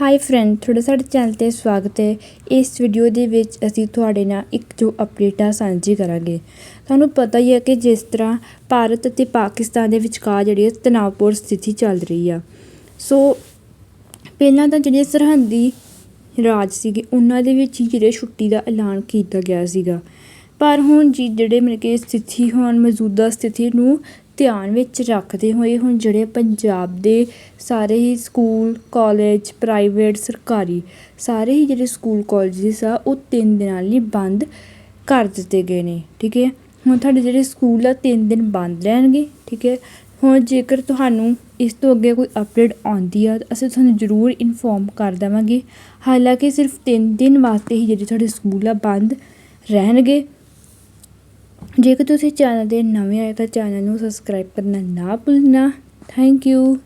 High friend ਤੁਹਾਡਾ ਸਾਡੇ channel ਤੇ ਸਵਾਗਤ ਹੈ। ਇਸ ਵੀਡੀਓ ਦੇ ਵਿੱਚ ਅਸੀਂ ਤੁਹਾਡੇ ਨਾਲ ਇੱਕ ਜੋ ਅਪਡੇਟਾਂ ਸਾਂਝੀ ਕਰਾਂਗੇ। ਤੁਹਾਨੂੰ ਪਤਾ ਹੀ ਹੈ ਕਿ ਜਿਸ ਤਰ੍ਹਾਂ ਭਾਰਤ ਅਤੇ ਪਾਕਿਸਤਾਨ ਦੇ ਵਿਚਕਾਰ ਜਿਹੜੀ ਹੈ ਤਣਾਅਪੂਰਨ ਸਥਿਤੀ ਚੱਲ ਰਹੀ ਆ। ਸੋ ਪਹਿਲਾਂ ਤਾਂ ਜਿਹੜੇ ਸਰਹੱਦੀ ਰਾਜ ਸੀਗੇ, ਉਹਨਾਂ ਦੇ ਵਿੱਚ ਹੀ ਜਿਹੜੇ ਛੁੱਟੀ ਦਾ ਐਲਾਨ ਕੀਤਾ ਗਿਆ ਸੀਗਾ। ਪਰ ਹੁਣ ਜੀ ਜਿਹੜੇ ਮਤਲਬ ਕਿ ਸਥਿਤੀ ਹੋਣ, ਮੌਜੂਦਾ ਸਥਿਤੀ ਨੂੰ ਧਿਆਨ ਵਿੱਚ ਰੱਖਦੇ ਹੋਏ ਹੁਣ ਜਿਹੜੇ ਪੰਜਾਬ ਦੇ ਸਾਰੇ ਹੀ ਸਕੂਲ ਕਾਲਜ ਪ੍ਰਾਈਵੇਟ ਸਰਕਾਰੀ ਸਾਰੇ ਹੀ ਜਿਹੜੇ ਸਕੂਲ ਕਾਲਜਿਸ ਆ, ਉਹ ਤਿੰਨ ਦਿਨਾਂ ਲਈ ਬੰਦ ਕਰ ਦਿੱਤੇ ਗਏ ਨੇ, ਠੀਕ ਹੈ? ਹੁਣ ਤੁਹਾਡੇ ਜਿਹੜੇ ਸਕੂਲ ਆ, ਤਿੰਨ ਦਿਨ ਬੰਦ ਰਹਿਣਗੇ, ਠੀਕ ਹੈ? ਹੁਣ ਜੇਕਰ ਤੁਹਾਨੂੰ ਇਸ ਤੋਂ ਅੱਗੇ ਕੋਈ ਅਪਡੇਟ ਆਉਂਦੀ ਆ, ਤਾਂ ਅਸੀਂ ਤੁਹਾਨੂੰ ਜ਼ਰੂਰ ਇਨਫੋਰਮ ਕਰ ਦੇਵਾਂਗੇ। ਹਾਲਾਂਕਿ ਸਿਰਫ ਤਿੰਨ ਦਿਨ ਵਾਸਤੇ ਹੀ ਜਿਹੜੇ ਤੁਹਾਡੇ ਸਕੂਲ ਆ, ਬੰਦ ਰਹਿਣਗੇ। ਜੇਕਰ ਤੁਸੀਂ ਚੈਨਲ ਦੇ ਨਵੇਂ ਆਏ ਤਾਂ ਚੈਨਲ ਨੂੰ ਸਬਸਕ੍ਰਾਈਬ ਕਰਨਾ ਨਾ ਭੁੱਲਣਾ। Thank you